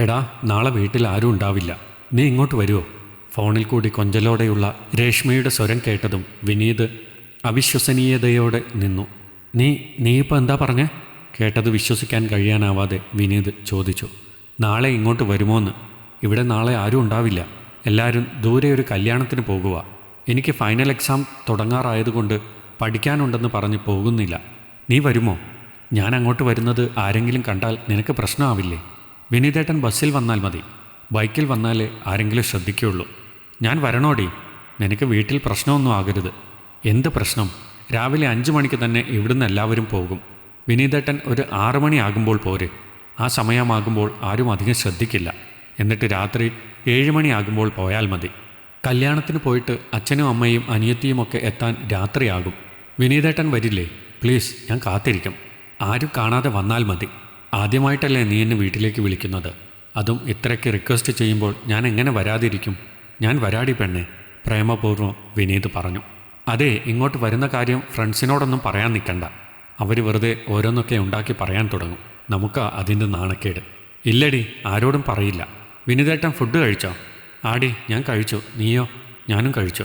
എടാ നാളെ വീട്ടിൽ ആരും ഉണ്ടാവില്ല. നീ ഇങ്ങോട്ട് വരുമോ ഫോണിൽ കൂടി കൊഞ്ചലോടെയുള്ള രേഷ്മയുടെ സ്വരം കേട്ടതും വിനീത് അവിശ്വസനീയതയോടെ നിന്നു. നീ നീ ഇപ്പോൾ എന്താ പറഞ്ഞേ? കേട്ടത് വിശ്വസിക്കാൻ കഴിയാനാവാതെ വിനീത് ചോദിച്ചു. നാളെ ഇങ്ങോട്ട് വരുമോന്ന്? ഇവിടെ നാളെ ആരും ഉണ്ടാവില്ല. എല്ലാവരും ദൂരെ ഒരു കല്യാണത്തിന് പോകുക എനിക്ക് ഫൈനൽ എക്സാം തുടങ്ങാറായതുകൊണ്ട് പഠിക്കാനുണ്ടെന്ന് പറഞ്ഞ് പോകുന്നില്ല. നീ വരുമോ? ഞാൻ അങ്ങോട്ട് വരുന്നത് ആരെങ്കിലും കണ്ടാൽ നിനക്ക് പ്രശ്നമാവില്ലേ? വിനീതേട്ടൻ ബസ്സിൽ വന്നാൽ മതി. ബൈക്കിൽ വന്നാലേ ആരെങ്കിലും ശ്രദ്ധിക്കുകയുള്ളൂ. ഞാൻ വരണോടി. നിനക്ക് വീട്ടിൽ പ്രശ്നമൊന്നും ആകരുത്. എന്ത് പ്രശ്നം? രാവിലെ അഞ്ച് മണിക്ക് തന്നെ ഇവിടുന്ന് എല്ലാവരും പോകും. വിനീതേട്ടൻ ഒരു ആറ് മണിയാകുമ്പോൾ പോര്. ആ സമയമാകുമ്പോൾ ആരും അധികം ശ്രദ്ധിക്കില്ല. എന്നിട്ട് രാത്രി ഏഴ് മണിയാകുമ്പോൾ പോയാൽ മതി. കല്യാണത്തിന് പോയിട്ട് അച്ഛനും അമ്മയും അനിയത്തിയുമൊക്കെ എത്താൻ രാത്രിയാകും. വിനീതേട്ടൻ വരില്ലേ? പ്ലീസ് ഞാൻ കാത്തിരിക്കും. ആരും കാണാതെ വന്നാൽ മതി. ആദ്യമായിട്ടല്ലേ നീ എന്നെ വീട്ടിലേക്ക് വിളിക്കുന്നത്? അതും ഇത്രയ്ക്ക് റിക്വസ്റ്റ് ചെയ്യുമ്പോൾ ഞാൻ എങ്ങനെ വരാതിരിക്കും? ഞാൻ വരാടി പെണ്ണെ പ്രേമപൂർവം വിനീത് പറഞ്ഞു. അതെ ഇങ്ങോട്ട് വരുന്ന കാര്യം ഫ്രണ്ട്സിനോടൊന്നും പറയാൻ നിൽക്കണ്ട. അവർ വെറുതെ ഓരോന്നൊക്കെ ഉണ്ടാക്കി പറയാൻ തുടങ്ങും. നമുക്ക് അതിന്റെ നാണക്കേട്. ഇല്ലടി ആരോടും പറയില്ല. വിനീതേട്ടൻ ഫുഡ് കഴിച്ചോ? ആടി ഞാൻ കഴിച്ചു. നീയോ? ഞാനും കഴിച്ചു.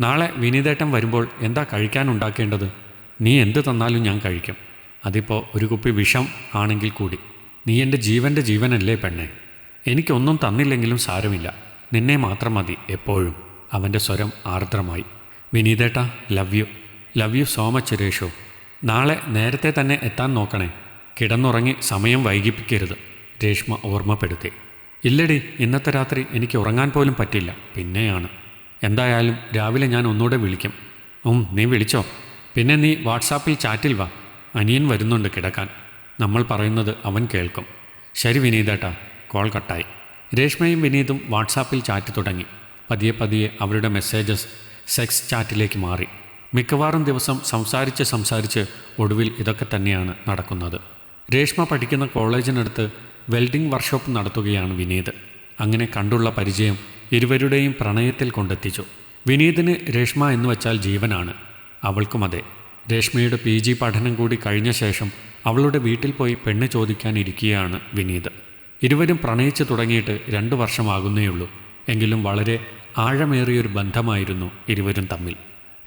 നാളെ വിനീതേട്ടൻ വരുമ്പോൾ എന്താ കഴിക്കാൻ ഉണ്ടാക്കേണ്ടത്? നീ എന്ത് തന്നാലും ഞാൻ കഴിക്കും. അതിപ്പോൾ ഒരു കുപ്പി വിഷം ആണെങ്കിൽ കൂടി. നീ എന്റെ ജീവന്റെ ജീവനല്ലേ പെണ്ണെ. എനിക്കൊന്നും തന്നില്ലെങ്കിലും സാരമില്ല. നിന്നെ മാത്രം മതി എപ്പോഴും. അവന്റെ സ്വരം ആർദ്രമായി. വിനീതേട്ടാ love you love you so much രേഷോ. നാളെ നേരത്തെ തന്നെ എത്താൻ നോക്കണേ. കിടന്നുറങ്ങി സമയം വൈകിപ്പിക്കരുത്. രേഷ്മ ഓർമ്മപ്പെടുത്തി. ഇല്ലടി ഇന്നത്തെ രാത്രി എനിക്ക് ഉറങ്ങാൻ പോലും പറ്റില്ല. പിന്നെയാണ്. എന്തായാലും രാവിലെ ഞാൻ ഒന്നുകൂടെ വിളിക്കും. ഉം നീ വിളിച്ചോ? പിന്നെ നീ വാട്സാപ്പിൽ ചാറ്റിൽ വാ. അനിയൻ വരുന്നുണ്ട് കിടക്കാൻ. നമ്മൾ പറയുന്നത് അവൻ കേൾക്കും. ശരി വിനീതേട്ടാ കോൾ കട്ടായി. രേഷ്മയും വിനീതും വാട്സാപ്പിൽ ചാറ്റ് തുടങ്ങി. പതിയെ പതിയെ അവരുടെ മെസ്സേജസ് സെക്സ് ചാറ്റിലേക്ക് മാറി. മിക്കവാറും ദിവസം സംസാരിച്ച് സംസാരിച്ച് ഒടുവിൽ ഇതൊക്കെ തന്നെയാണ് നടക്കുന്നത്. രേഷ്മ പഠിക്കുന്ന കോളേജിനടുത്ത് വെൽഡിംഗ് വർക്ക്ഷോപ്പ് നടത്തുകയാണ് വിനീത്. അങ്ങനെ കണ്ടുള്ള പരിചയം ഇരുവരുടെയും പ്രണയത്തിൽ കൊണ്ടെത്തിച്ചു. വിനീതിന് രേഷ്മ എന്ന് വച്ചാൽ ജീവനാണ്. അവൾക്കും അതെ. രേഷ്മയുടെ പി ജി പഠനം കൂടി കഴിഞ്ഞ ശേഷം അവളുടെ വീട്ടിൽ പോയി പെണ്ണ് ചോദിക്കാനിരിക്കുകയാണ് വിനീത്. ഇരുവരും പ്രണയിച്ചു തുടങ്ങിയിട്ട് രണ്ട് വർഷമാകുന്നേയുള്ളൂ. എങ്കിലും വളരെ ആഴമേറിയൊരു ബന്ധമായിരുന്നു ഇരുവരും തമ്മിൽ.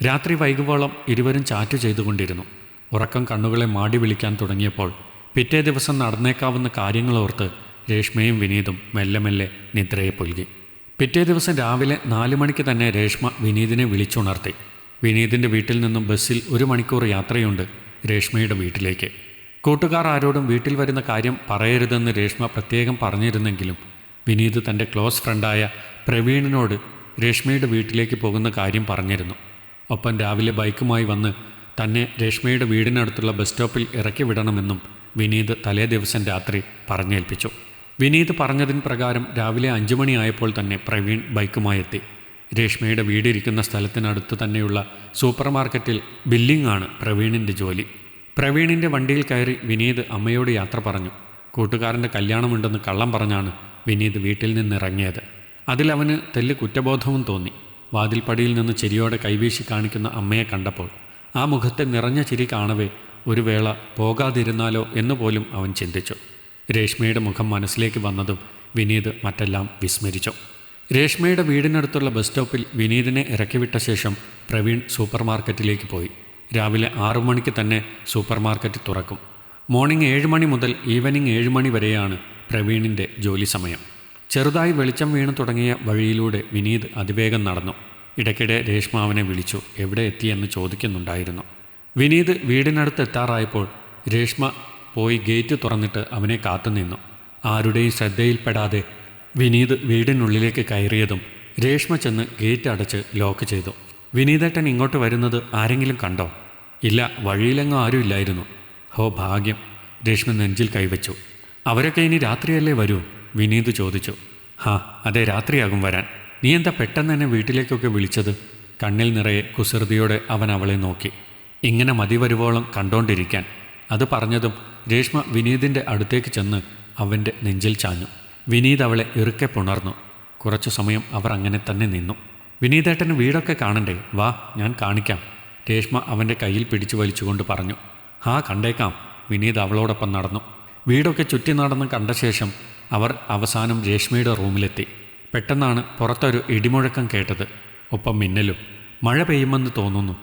രാത്രി വൈകുവോളം ഇരുവരും ചാറ്റ് ചെയ്തുകൊണ്ടിരുന്നു. ഉറക്കം കണ്ണുകളെ മാടി വിളിക്കാൻ തുടങ്ങിയപ്പോൾ പിറ്റേ ദിവസം നടന്നേക്കാവുന്ന കാര്യങ്ങളോർത്ത് രേഷ്മയും വിനീതും മെല്ലെ മെല്ലെ നിദ്രയെ പുൽകി. പിറ്റേ ദിവസം രാവിലെ നാലു മണിക്ക് തന്നെ രേഷ്മ വിനീതിനെ വിളിച്ചുണർത്തി. വിനീതിന്റെ വീട്ടിൽ നിന്നും ബസ്സിൽ ഒരു മണിക്കൂർ യാത്രയുണ്ട് രേഷ്മയുടെ വീട്ടിലേക്ക്. കൂട്ടുകാർ ആരോടും വീട്ടിൽ വരുന്ന കാര്യം പറയരുതെന്ന് രേഷ്മ പ്രത്യേകം പറഞ്ഞിരുന്നെങ്കിലും വിനീത് തന്റെ ക്ലോസ് ഫ്രണ്ടായ പ്രവീണിനോട് രേഷ്മയുടെ വീട്ടിലേക്ക് പോകുന്ന കാര്യം പറഞ്ഞിരുന്നു. ഒപ്പം രാവിലെ ബൈക്കുമായി വന്ന് തന്നെ രേഷ്മയുടെ വീടിനടുത്തുള്ള ബസ് സ്റ്റോപ്പിൽ ഇറക്കി വിടണമെന്നും വിനീത് തലേ ദിവസം രാത്രി പറഞ്ഞേൽപ്പിച്ചു. വിനീത് പറഞ്ഞതിന് പ്രകാരം രാവിലെ അഞ്ചു മണിയായപ്പോൾ തന്നെ പ്രവീൺ ബൈക്കുമായി എത്തി. രേഷ്മയുടെ വീടിരിക്കുന്ന സ്ഥലത്തിനടുത്ത് തന്നെയുള്ള സൂപ്പർ മാർക്കറ്റിൽ ആണ് പ്രവീണിന്റെ ജോലി. പ്രവീണിന്റെ വണ്ടിയിൽ കയറി വിനീത് അമ്മയോട് യാത്ര പറഞ്ഞു. കൂട്ടുകാരന്റെ കല്യാണമുണ്ടെന്ന് കള്ളം പറഞ്ഞാണ് വിനീത് വീട്ടിൽ നിന്നിറങ്ങിയത്. അതിലവന് തെല്ല് കുറ്റബോധവും തോന്നി. വാതിൽപ്പടിയിൽ നിന്ന് ചിരിയോടെ കൈവീശി കാണിക്കുന്ന അമ്മയെ കണ്ടപ്പോൾ ആ മുഖത്തെ നിറഞ്ഞ ചിരി കാണവേ ഒരു വേള പോകാതിരുന്നാലോ എന്ന് പോലും അവൻ ചിന്തിച്ചു. രേഷ്മയുടെ മുഖം മനസ്സിലേക്ക് വന്നതും വിനീത് മറ്റെല്ലാം വിസ്മരിച്ചു. രേഷ്മയുടെ വീടിനടുത്തുള്ള ബസ് സ്റ്റോപ്പിൽ വിനീതിനെ ഇറക്കിവിട്ട ശേഷം പ്രവീൺ സൂപ്പർ മാർക്കറ്റിലേക്ക് പോയി. രാവിലെ ആറു മണിക്ക് തന്നെ സൂപ്പർ മാർക്കറ്റ് തുറക്കും. മോർണിംഗ് ഏഴ് മണി മുതൽ ഈവനിങ് ഏഴ് മണി വരെയാണ് പ്രവീണിന്റെ ജോലി സമയം. ചെറുതായി വെളിച്ചം വീണു തുടങ്ങിയ വഴിയിലൂടെ വിനീത് അതിവേഗം നടന്നു. ഇടയ്ക്കിടെ രേഷ്മ അവനെ വിളിച്ചു എവിടെ എത്തിയെന്ന് ചോദിക്കുന്നുണ്ടായിരുന്നു? വിനീത് വീടിനടുത്ത് എത്താറായപ്പോൾ രേഷ്മ പോയി ഗേറ്റ് തുറന്നിട്ട് അവനെ കാത്തുനിന്നു. ആരുടെയും ശ്രദ്ധയിൽപ്പെടാതെ വിനീത് വീടിനുള്ളിലേക്ക് കയറിയതും രേഷ്മ ചെന്ന് ഗേറ്റ് അടച്ച് ലോക്ക് ചെയ്തു. വിനീതേട്ടൻ ഇങ്ങോട്ട് വരുന്നത് ആരെങ്കിലും കണ്ടോ? ഇല്ല വഴിയിലെങ്ങോ ആരും ഇല്ലായിരുന്നു. ഹോ ഭാഗ്യം. രേഷ്മ നെഞ്ചിൽ കൈവച്ചു. അവരൊക്കെ ഇനി രാത്രിയല്ലേ വരൂ? വിനീത് ചോദിച്ചു. ഹാ അതെ രാത്രിയാകും വരാൻ. നീ എന്താ പെട്ടെന്ന് തന്നെ വീട്ടിലേക്കൊക്കെ വിളിച്ചത്? കണ്ണിൽ നിറയെ കുസൃതിയോടെ അവൻ അവളെ നോക്കി. ഇങ്ങനെ മതി വരുവോളം കണ്ടോണ്ടിരിക്കാൻ. അത് പറഞ്ഞതും രേഷ്മ വിനീതിന്റെ അടുത്തേക്ക് ചെന്ന് അവന്റെ നെഞ്ചിൽ ചാഞ്ഞു. വിനീത് അവളെ ഇറുക്കെ പുണർന്നു. കുറച്ചു സമയം അവർ അങ്ങനെ തന്നെ നിന്നു. വിനീതേട്ടന് വീടൊക്കെ കാണണ്ടേ? വാ ഞാൻ കാണിക്കാം. രേഷ്മ അവന്റെ കയ്യിൽ പിടിച്ചു വലിച്ചുകൊണ്ട് പറഞ്ഞു. ഹാ കണ്ടേക്കാം. വിനീത് അവളോടൊപ്പം നടന്നു. വീടൊക്കെ ചുറ്റി നടന്ന് കണ്ട ശേഷം അവർ അവസാനം രേഷ്മയുടെ റൂമിലെത്തി. പെട്ടെന്നാണ് പുറത്തൊരു ഇടിമുഴക്കം കേട്ടത്. ഒപ്പം മിന്നലും. മഴ പെയ്യുമെന്ന് തോന്നുന്നു.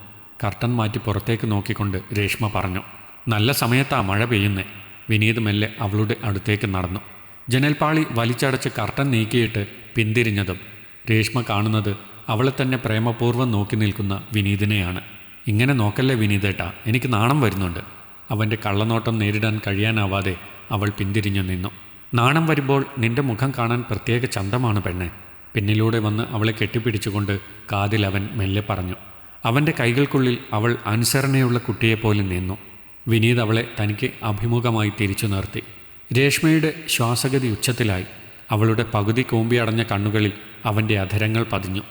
കർട്ടൻ മാറ്റി പുറത്തേക്ക് നോക്കിക്കൊണ്ട് രേഷ്മ പറഞ്ഞു. നല്ല സമയത്താ മഴ പെയ്യുന്നേ. വിനീത് മെല്ലെ അവളുടെ അടുത്തേക്ക് നടന്നു. ജനൽപ്പാളി വലിച്ചടച്ച് കർട്ടൻ നീക്കിയിട്ട് പിന്തിരിഞ്ഞതും രേഷ്മ കാണുന്നത് അവളെ തന്നെ പ്രേമപൂർവം നോക്കി നിൽക്കുന്ന വിനീതിനെയാണ്. ഇങ്ങനെ നോക്കല്ലേ വിനീതേട്ടാ എനിക്ക് നാണം വരുന്നുണ്ട്. അവന്റെ കള്ളനോട്ടം നേരിടാൻ കഴിയാനാവാതെ അവൾ പിന്തിരിഞ്ഞു നിന്നു. നാണം വരുമ്പോൾ നിന്റെ മുഖം കാണാൻ പ്രത്യേക ചന്തമാണ് പെണ്ണെ. പിന്നിലൂടെ വന്ന് അവളെ കെട്ടിപ്പിടിച്ചുകൊണ്ട് കാതിൽ അവൻ മെല്ലെ പറഞ്ഞു. അവന്റെ കൈകൾക്കുള്ളിൽ അവൾ അനുസരണയുള്ള കുട്ടിയെപ്പോലെ നിന്നു. വിനീത് അവളെ തനിക്ക് അഭിമുഖമായി തിരിച്ചു നിർത്തി. രേഷ്മയുടെ ശ്വാസഗതി ഉച്ചത്തിലായി. അവളുടെ പകുതി കൂമ്പിയടഞ്ഞ കണ്ണുകളിൽ അവന്റെ അധരങ്ങൾ പതിഞ്ഞു.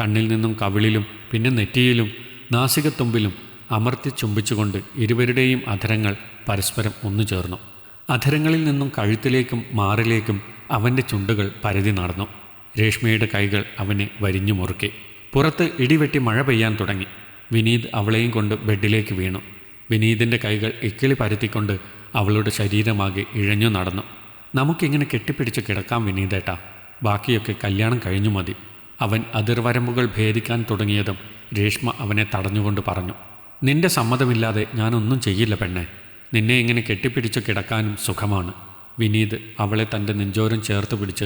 കണ്ണിൽ നിന്നും കവിളിലും പിന്നെ നെറ്റിയിലും നാസികത്തുമ്പിലും അമർത്തി ചുംബിച്ചുകൊണ്ട് ഇരുവരുടെയും അധരങ്ങൾ പരസ്പരം ഒന്നു ചേർന്നു. അധരങ്ങളിൽ നിന്നും കഴുത്തിലേക്കും മാറിലേക്കും അവന്റെ ചുണ്ടുകൾ പരതി നടന്നു. രേഷ്മയുടെ കൈകൾ അവനെ വരിഞ്ഞു മുറുക്കി. പുറത്ത് ഇടിവെട്ടി മഴ പെയ്യാൻ തുടങ്ങി. വിനീത് അവളെയും കൊണ്ട് ബെഡിലേക്ക് വീണു. വിനീതിന്റെ കൈകൾ ഇക്കിളി പരത്തിക്കൊണ്ട് അവളുടെ ശരീരമാകെ ഇഴഞ്ഞു നടന്നു. നമുക്കിങ്ങനെ കെട്ടിപ്പിടിച്ച് കിടക്കാം വിനീതേട്ടാ. ബാക്കിയൊക്കെ കല്യാണം കഴിഞ്ഞു മതി. അവൻ അതിർവരമ്പുകൾ ഭേദിക്കാൻ തുടങ്ങിയതും രേഷ്മ അവനെ തടഞ്ഞുകൊണ്ട് പറഞ്ഞു. നിന്റെ സമ്മതമില്ലാതെ ഞാനൊന്നും ചെയ്യില്ല പെണ്ണെ. നിന്നെ ഇങ്ങനെ കെട്ടിപ്പിടിച്ച് കിടക്കാനും സുഖമാണ്. വിനീത് അവളെ തന്റെ നെഞ്ചോരം ചേർത്ത് പിടിച്ച്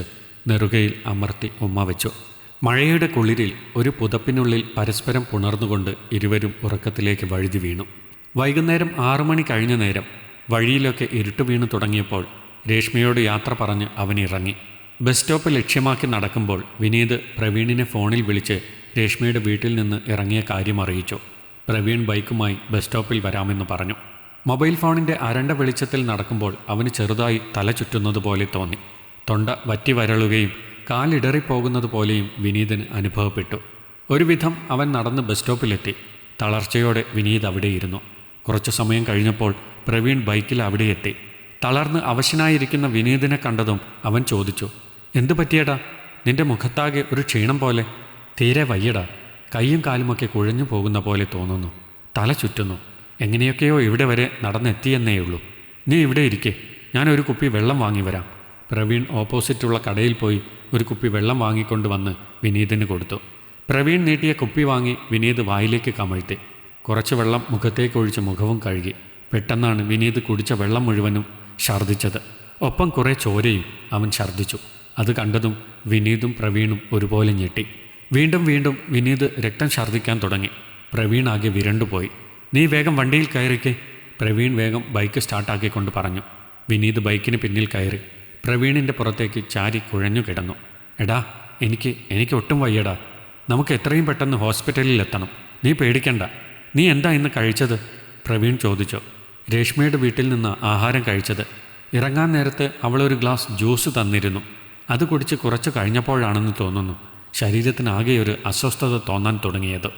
നെറുകയിൽ അമർത്തി ഉമ്മ വെച്ചു. മഴയുടെ കുളിരിൽ ഒരു പുതപ്പിനുള്ളിൽ പരസ്പരം പുണർന്നുകൊണ്ട് ഇരുവരും ഉറക്കത്തിലേക്ക് വഴുതി വീണു. വൈകുന്നേരം ആറു മണി കഴിഞ്ഞ നേരം വഴിയിലൊക്കെ ഇരുട്ട് വീണു തുടങ്ങിയപ്പോൾ രേഷ്മയോട് യാത്ര പറഞ്ഞ് ഇറങ്ങി. ബസ് സ്റ്റോപ്പ് ലക്ഷ്യമാക്കി നടക്കുമ്പോൾ വിനീത് പ്രവീണിനെ ഫോണിൽ വിളിച്ച് രേഷ്മയുടെ വീട്ടിൽ നിന്ന് ഇറങ്ങിയ കാര്യം അറിയിച്ചു. പ്രവീൺ ബൈക്കുമായി ബസ് സ്റ്റോപ്പിൽ വരാമെന്ന് പറഞ്ഞു. മൊബൈൽ ഫോണിന്റെ അരണ്ട വെളിച്ചത്തിൽ നടക്കുമ്പോൾ അവന് ചെറുതായി തല ചുറ്റുന്നത് പോലെ തോന്നി. തൊണ്ട വറ്റി വരളുകയും കാലിടറിപ്പോകുന്നത് പോലെയും വിനീതിന് അനുഭവപ്പെട്ടു. ഒരുവിധം അവൻ നടന്ന് ബസ് സ്റ്റോപ്പിലെത്തി. തളർച്ചയോടെ വിനീത് അവിടെയിരുന്നു. കുറച്ചു സമയം കഴിഞ്ഞപ്പോൾ പ്രവീൺ ബൈക്കിൽ അവിടെ എത്തി. തളർന്ന് അവശനായിരിക്കുന്ന വിനീതിനെ കണ്ടതും അവൻ ചോദിച്ചു എന്തു പറ്റിയടാ? നിന്റെ മുഖത്താകെ ഒരു ക്ഷീണം പോലെ. തീരെ വയ്യടാ. കൈയും കാലുമൊക്കെ കുഴഞ്ഞു പോകുന്ന പോലെ തോന്നുന്നു. തല ചുറ്റുന്നു. എങ്ങനെയൊക്കെയോ ഇവിടെ വരെ നടന്നെത്തിയെന്നേയുള്ളൂ. നീ ഇവിടെ ഇരിക്കെ. ഞാനൊരു കുപ്പി വെള്ളം വാങ്ങി വരാം. പ്രവീൺ ഓപ്പോസിറ്റുള്ള കടയിൽ പോയി ഒരു കുപ്പി വെള്ളം വാങ്ങിക്കൊണ്ട് വന്ന് വിനീതിന് കൊടുത്തു. പ്രവീൺ നീട്ടിയ കുപ്പി വാങ്ങി വിനീത് വായിലേക്ക് കമഴ്ത്തി. കുറച്ച് വെള്ളം മുഖത്തേക്ക് ഒഴിച്ച് മുഖവും കഴുകി. പെട്ടെന്നാണ് വിനീത് കുടിച്ച വെള്ളം മുഴുവനും ഛർദ്ദിച്ചത്. ഒപ്പം കുറേ ചോരയും അവൻ ഛർദ്ദിച്ചു. അത് കണ്ടതും വിനീതും പ്രവീണും ഒരുപോലെ ഞെട്ടി. വീണ്ടും വീണ്ടും വിനീത് രക്തം ഛർദ്ദിക്കാൻ തുടങ്ങി. പ്രവീൺ ആകെ വിരണ്ടുപോയി. നീ വേഗം വണ്ടിയിൽ കയറിക്കേ പ്രവീൺ വേഗം ബൈക്ക് സ്റ്റാർട്ടാക്കിക്കൊണ്ട് പറഞ്ഞു. വിനീത് ബൈക്കിന് പിന്നിൽ കയറി. പ്രവീണിന്റെ പുറത്തേക്ക് ചാരി കുഴഞ്ഞു കിടന്നു. എടാ എനിക്ക് എനിക്ക് ഒട്ടും വയ്യടാ. നമുക്ക് എത്രയും പെട്ടെന്ന് ഹോസ്പിറ്റലിൽ എത്തണം നീ പേടിക്കണ്ട. നീ എന്താ ഇന്ന് കഴിച്ചത്? പ്രവീൺ ചോദിച്ചു. രേഷ്മയുടെ വീട്ടിൽ നിന്ന് ആഹാരം കഴിച്ചത്. ഇറങ്ങാൻ നേരത്ത് അവളൊരു ഗ്ലാസ് ജ്യൂസ് തന്നിരുന്നു. അത് കുടിച്ച് കുറച്ച് കഴിഞ്ഞപ്പോഴാണെന്ന് തോന്നുന്നു. ശരീരത്തിനാകെ ഒരു അസ്വസ്ഥത തോന്നാൻ തുടങ്ങിയത്.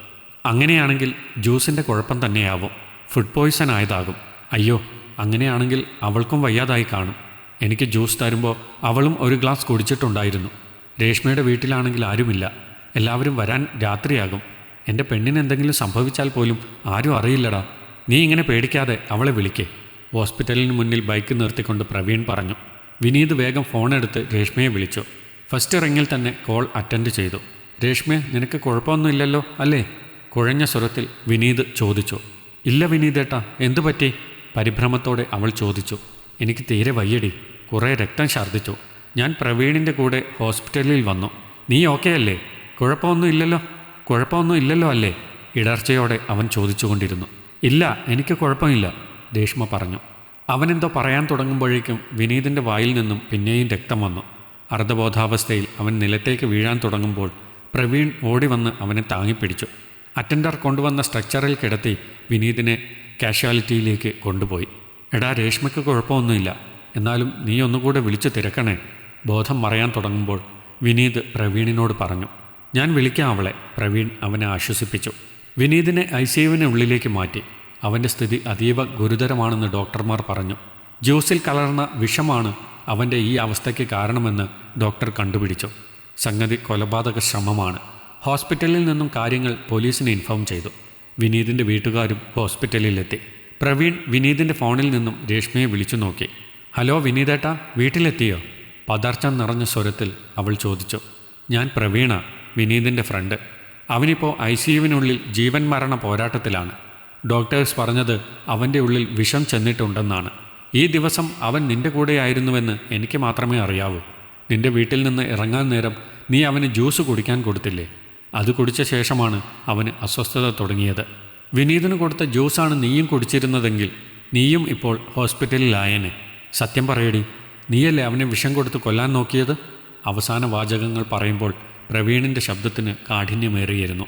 അങ്ങനെയാണെങ്കിൽ ജ്യൂസിന്റെ കുഴപ്പം തന്നെയാവും. ഫുഡ് പോയ്സൺ ആയതാകും. അയ്യോ അങ്ങനെയാണെങ്കിൽ അവൾക്കും വയ്യാതായി കാണും. എനിക്ക് ജ്യൂസ് തരുമ്പോൾ അവളും ഒരു ഗ്ലാസ് കുടിച്ചിട്ടുണ്ടായിരുന്നു. രേഷ്മയുടെ വീട്ടിലാണെങ്കിൽ ആരുമില്ല. എല്ലാവരും വരാൻ രാത്രിയാകും. എന്റെ പെണ്ണിന് എന്തെങ്കിലും സംഭവിച്ചാൽ പോലും ആരും അറിയില്ലടാ. നീ ഇങ്ങനെ പേടിക്കാതെ അവളെ വിളിക്കേ. ഹോസ്പിറ്റലിന് മുന്നിൽ ബൈക്ക് നിർത്തിക്കൊണ്ട് പ്രവീൺ പറഞ്ഞു. വിനീത് വേഗം ഫോണെടുത്ത് രേഷ്മയെ വിളിച്ചു. ഫസ്റ്റ് റിങ്ങിൽ തന്നെ കോൾ അറ്റൻഡ് ചെയ്തു. രേഷ്മ നിനക്ക് കുഴപ്പമൊന്നുമില്ലല്ലോ അല്ലേ? കുഴഞ്ഞ സ്വരത്തിൽ വിനീത് ചോദിച്ചു. ഇല്ല വിനീതേട്ടാ എന്തു പറ്റി? പരിഭ്രമത്തോടെ അവൾ ചോദിച്ചു. എനിക്ക് തീരെ വയ്യടി കുറേ രക്തം ഛർദ്ദിച്ചു. ഞാൻ പ്രവീണിന്റെ കൂടെ ഹോസ്പിറ്റലിൽ വന്നു. നീ ഓക്കെ അല്ലേ? കുഴപ്പമൊന്നും ഇല്ലല്ലോ കുഴപ്പമൊന്നും ഇല്ലല്ലോ അല്ലേ? ഇടർച്ചയോടെ അവൻ ചോദിച്ചുകൊണ്ടിരുന്നു. ഇല്ല എനിക്ക് കുഴപ്പമില്ല ദേഷ്മ പറഞ്ഞു. അവനെന്തോ പറയാൻ തുടങ്ങുമ്പോഴേക്കും വിനീതിന്റെ വായിൽ നിന്നും പിന്നെയും രക്തം വന്നു. അർദ്ധബോധാവസ്ഥയിൽ അവൻ നിലത്തേക്ക് വീഴാൻ തുടങ്ങുമ്പോൾ പ്രവീൺ ഓടി വന്ന് അവനെ താങ്ങിപ്പിടിച്ചു. അറ്റൻഡർ കൊണ്ടുവന്ന സ്ട്രക്ചറിൽ കിടത്തി വിനീതിനെ കാഷ്വാലിറ്റിയിലേക്ക് കൊണ്ടുപോയി. എടാ രേഷ്മയ്ക്ക് കുഴപ്പമൊന്നുമില്ല എന്നാലും നീ ഒന്നുകൂടെ വിളിച്ചു തിരക്കണേ. ബോധം മറയാൻ തുടങ്ങുമ്പോൾ വിനീത് പ്രവീണിനോട് പറഞ്ഞു. ഞാൻ വിളിക്കാം അവളെ പ്രവീൺ അവനെ ആശ്വസിപ്പിച്ചു. വിനീതിനെ ഐ സി യുവിന് ഉള്ളിലേക്ക് മാറ്റി. അവന്റെ സ്ഥിതി അതീവ ഗുരുതരമാണെന്ന് ഡോക്ടർമാർ പറഞ്ഞു. ജ്യൂസിൽ കലർന്ന വിഷമാണ് അവന്റെ ഈ അവസ്ഥയ്ക്ക് കാരണമെന്ന് ഡോക്ടർ കണ്ടുപിടിച്ചു. സംഗതി കൊലപാതക ശ്രമമാണ്. ഹോസ്പിറ്റലിൽ നിന്നും കാര്യങ്ങൾ പോലീസിനെ ഇൻഫോം ചെയ്തു. വിനീതിന്റെ വീട്ടുകാരും ഹോസ്പിറ്റലിലെത്തി. പ്രവീൺ വിനീതിന്റെ ഫോണിൽ നിന്നും രേഷ്മയെ വിളിച്ചു നോക്കി. ഹലോ വിനീതേട്ടാ വീട്ടിലെത്തിയോ? പദാർത്ഥം നിറഞ്ഞ സ്വരത്തിൽ അവൾ ചോദിച്ചു. ഞാൻ പ്രവീണ വിനീതിന്റെ ഫ്രണ്ട്. അവനിപ്പോൾ ഐ സി യുവിനുള്ളിൽ ജീവൻ മരണ പോരാട്ടത്തിലാണ്. ഡോക്ടേഴ്സ് പറഞ്ഞത് അവന്റെ ഉള്ളിൽ വിഷം ചെന്നിട്ടുണ്ടെന്നാണ്. ഈ ദിവസം അവൻ നിന്റെ കൂടെയായിരുന്നുവെന്ന് എനിക്ക് മാത്രമേ അറിയാവൂ. നിന്റെ വീട്ടിൽ നിന്ന് ഇറങ്ങാൻ നേരം നീ അവന് ജ്യൂസ് കുടിക്കാൻ കൊടുത്തില്ലേ? അത് കുടിച്ച ശേഷമാണ് അവന് അസ്വസ്ഥത തുടങ്ങിയത്. വിനീതിന് കൊടുത്ത ജ്യൂസാണ് നീയും കുടിച്ചിരുന്നതെങ്കിൽ നീയും ഇപ്പോൾ ഹോസ്പിറ്റലിലായേനെ. സത്യം പറയടി നീയല്ലേ അവനെ വിഷം കൊടുത്ത് കൊല്ലാൻ നോക്കിയത്? അവസാന വാചകങ്ങൾ പറയുമ്പോൾ പ്രവീണിന്റെ ശബ്ദത്തിന് കാഠിന്യമേറിയിരുന്നു.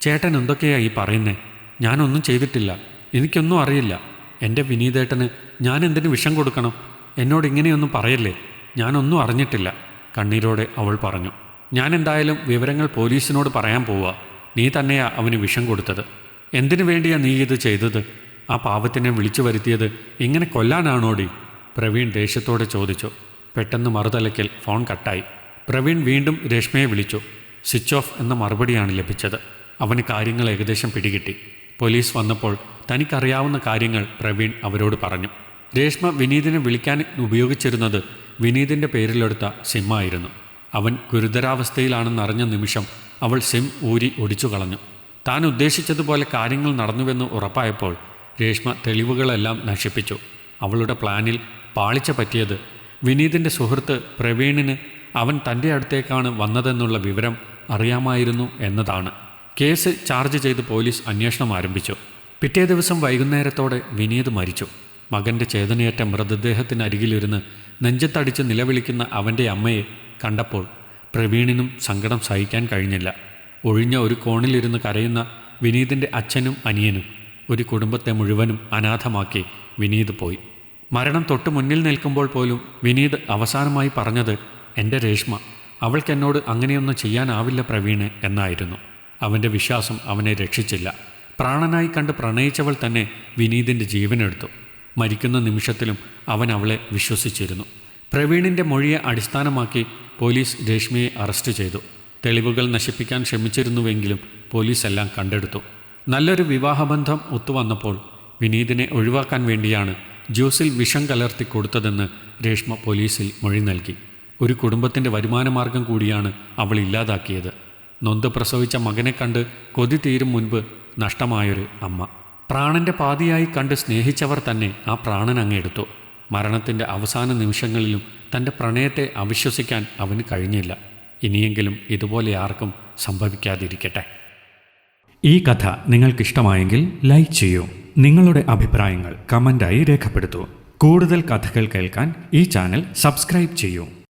ചേട്ടൻ എന്തൊക്കെയാ ഈ പറയുന്നേ? ഞാനൊന്നും ചെയ്തിട്ടില്ല. എനിക്കൊന്നും അറിയില്ല. എന്റെ വിനീതേട്ടന് ഞാൻ എന്തിനു വിഷം കൊടുക്കണം? എന്നോട് ഇങ്ങനെയൊന്നും പറയല്ലേ? ഞാനൊന്നും അറിഞ്ഞിട്ടില്ല കണ്ണീരോടെ അവൾ പറഞ്ഞു. ഞാൻ എന്തായാലും വിവരങ്ങൾ പോലീസിനോട് പറയാൻ പോവുക നീ തന്നെയാ അവന് വിഷം കൊടുത്തത്. എന്തിനു വേണ്ടിയാ നീ ഇത് ചെയ്തത്? ആ പാവത്തിനെ വിളിച്ചു വരുത്തിയത് ഇങ്ങനെ കൊല്ലാനാണോടി? പ്രവീൺ ദേഷ്യത്തോടെ ചോദിച്ചു. പെട്ടെന്ന് മറുതലയ്ക്കൽ ഫോൺ കട്ടായി. പ്രവീൺ വീണ്ടും രേഷ്മയെ വിളിച്ചു. സ്വിച്ച് ഓഫ് എന്ന മറുപടിയാണ് ലഭിച്ചത്. അവന് കാര്യങ്ങൾ ഏകദേശം പിടികിട്ടി. പോലീസ് വന്നപ്പോൾ തനിക്കറിയാവുന്ന കാര്യങ്ങൾ പ്രവീൺ അവരോട് പറഞ്ഞു. രേഷ്മ വിനീതിനെ വിളിക്കാൻ ഉപയോഗിച്ചിരുന്നത് വിനീതിന്റെ പേരിലെടുത്ത ആയിരുന്നു. അവൻ ഗുരുതരാവസ്ഥയിലാണെന്നറിഞ്ഞ നിമിഷം അവൾ സിം ഊരി ഒടിച്ചു കളഞ്ഞു. താൻ ഉദ്ദേശിച്ചതുപോലെ കാര്യങ്ങൾ നടന്നുവെന്ന് ഉറപ്പായപ്പോൾ രേഷ്മ തെളിവുകളെല്ലാം നശിപ്പിച്ചു. അവളുടെ പ്ലാനിൽ പാളിച്ച പറ്റിയത് വിനീതിന്റെ സുഹൃത്ത് പ്രവീണിന് അവൻ തന്റെ അടുത്തേക്കാണ് വന്നതെന്നുള്ള വിവരം അറിയാമായിരുന്നു എന്നതാണ്. കേസ് ചാർജ് ചെയ്ത് പോലീസ് അന്വേഷണം ആരംഭിച്ചു. പിറ്റേ ദിവസം വൈകുന്നേരത്തോടെ വിനീത് മരിച്ചു. മകന്റെ ചേതനയേറ്റ മൃതദേഹത്തിനരികിലിരുന്ന് നെഞ്ചത്തടിച്ച് നിലവിളിക്കുന്ന അവന്റെ അമ്മയെ കണ്ടപ്പോൾ പ്രവീണിനും സങ്കടം സഹിക്കാൻ കഴിഞ്ഞില്ല. ഒഴിഞ്ഞ ഒരു കോണിലിരുന്ന് കരയുന്ന വിനീതിന്റെ അച്ഛനും അനിയനും ഒരു കുടുംബത്തെ മുഴുവനും അനാഥമാക്കി വിനീത് പോയി. മരണം തൊട്ടു മുന്നിൽ നിൽക്കുമ്പോൾ പോലും വിനീത് അവസാനമായി പറഞ്ഞത് എന്റെ രേഷ്മ അവൾക്കെന്നോട് അങ്ങനെയൊന്നും ചെയ്യാനാവില്ല പ്രവീണ് എന്നായിരുന്നു. അവന്റെ വിശ്വാസം അവനെ രക്ഷിച്ചില്ല. പ്രാണനായി കണ്ട് പ്രണയിച്ചവൾ തന്നെ വിനീതിന്റെ ജീവനെടുത്തു. മരിക്കുന്ന നിമിഷത്തിലും അവൻ അവളെ വിശ്വസിച്ചിരുന്നു. പ്രവീണിന്റെ മൊഴിയെ അടിസ്ഥാനമാക്കി പോലീസ് രേഷ്മയെ അറസ്റ്റ് ചെയ്തു. തെളിവുകൾ നശിപ്പിക്കാൻ ശ്രമിച്ചിരുന്നുവെങ്കിലും പോലീസ് എല്ലാം കണ്ടെടുത്തു. നല്ലൊരു വിവാഹബന്ധം ഒത്തുവന്നപ്പോൾ വിനീതിനെ ഒഴിവാക്കാൻ വേണ്ടിയാണ് ജ്യൂസിൽ വിഷം കലർത്തി കൊടുത്തതെന്ന് രേഷ്മ പോലീസിൽ മൊഴി നൽകി. ഒരു കുടുംബത്തിന്റെ വരുമാനമാർഗം കൂടിയാണ് അവൾ ഇല്ലാതാക്കിയത്. നൊന്ത് പ്രസവിച്ച മകനെ കണ്ട് കൊതി തീരും മുൻപ് നഷ്ടമായൊരു അമ്മ. പ്രാണന്റെ പാതിയായി കണ്ട് സ്നേഹിച്ചവർ തന്നെ ആ പ്രാണൻ അങ്ങെടുത്തു മരണത്തിന്റെ അവസാന നിമിഷങ്ങളിലും തന്റെ പ്രണയത്തെ അവിശ്വസിക്കാൻ അവന് കഴിഞ്ഞില്ല. ഇനിയെങ്കിലും ഇതുപോലെ ആർക്കും സംഭവിക്കാതിരിക്കട്ടെ. ഈ കഥ നിങ്ങൾക്കിഷ്ടമായെങ്കിൽ ലൈക്ക് ചെയ്യൂ. നിങ്ങളുടെ അഭിപ്രായങ്ങൾ കമന്റായി രേഖപ്പെടുത്തൂ. കൂടുതൽ കഥകൾ കേൾക്കാൻ ഈ ചാനൽ സബ്സ്ക്രൈബ് ചെയ്യൂ.